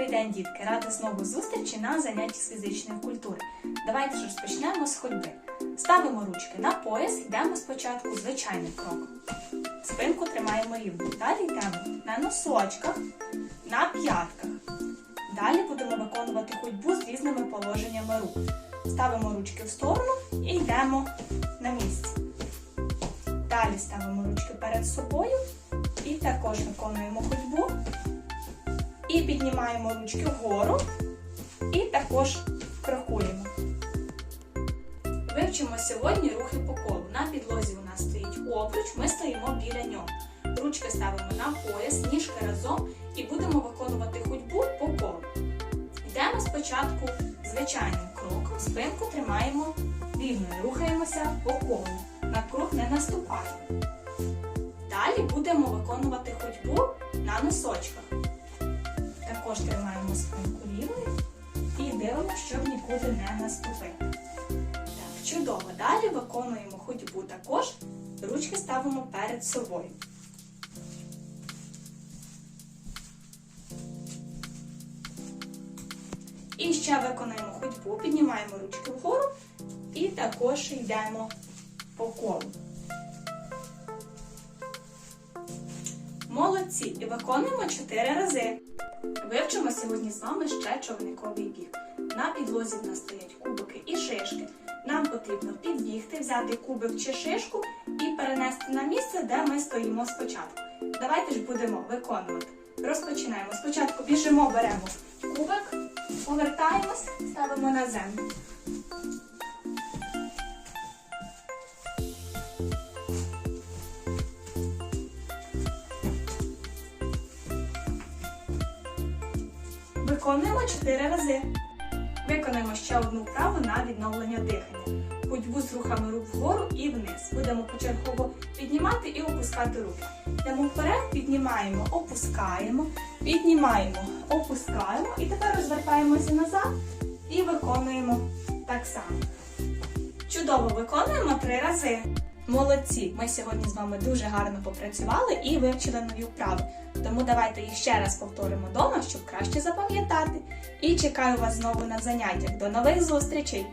Добрий день, дітки! Рада знову зустрічі на занятті з фізичної культури. Давайте ж розпочнемо з ходьби. Ставимо ручки на пояс, йдемо спочатку звичайним кроком. Спинку тримаємо рівно. Далі йдемо на носочках, на п'ятках. Далі будемо виконувати ходьбу з різними положеннями рук. Ставимо ручки в сторону і йдемо на місці. Далі ставимо ручки перед собою і також виконуємо ходьбу. І піднімаємо ручки вгору і також крокуємо. Вивчимо сьогодні рухи по колу. На підлозі у нас стоїть обруч, ми стоїмо біля нього. Ручки ставимо на пояс, ніжки разом і будемо виконувати ходьбу по колу. Йдемо спочатку звичайним кроком, спинку тримаємо рівною, рухаємося по колу. На круг не наступаємо. Далі будемо виконувати ходьбу на носочках. Також тримаємо спинку рівною і дивимося, щоб нікуди не наступити. Так, чудово. Далі виконуємо ходьбу також. Ручки ставимо перед собою. І ще виконаємо ходьбу, піднімаємо ручки вгору і також йдемо по колу. Молодці! І виконуємо 4 рази. Вивчимо сьогодні з вами ще човниковий біг. На підлозі в нас стоять кубики і шишки. Нам потрібно підбігти, взяти кубик чи шишку і перенести на місце, де ми стоїмо спочатку. Давайте ж будемо виконувати. Розпочинаємо. Спочатку біжимо, беремо повертаємось, ставимо на землю. Виконуємо 4 рази. Виконаємо ще одну вправу на відновлення дихання. Ходьбу з рухами рук вгору і вниз. Будемо почергово піднімати і опускати руки. Йдемо вперед, піднімаємо, опускаємо, піднімаємо, опускаємо. І тепер розвертаємося назад і виконуємо так само. Чудово виконуємо три рази. Молодці! Ми сьогодні з вами дуже гарно попрацювали і вивчили нові вправи. Тому давайте їх ще раз повторимо вдома, щоб краще запам'ятати. І чекаю вас знову на заняттях. До нових зустрічей!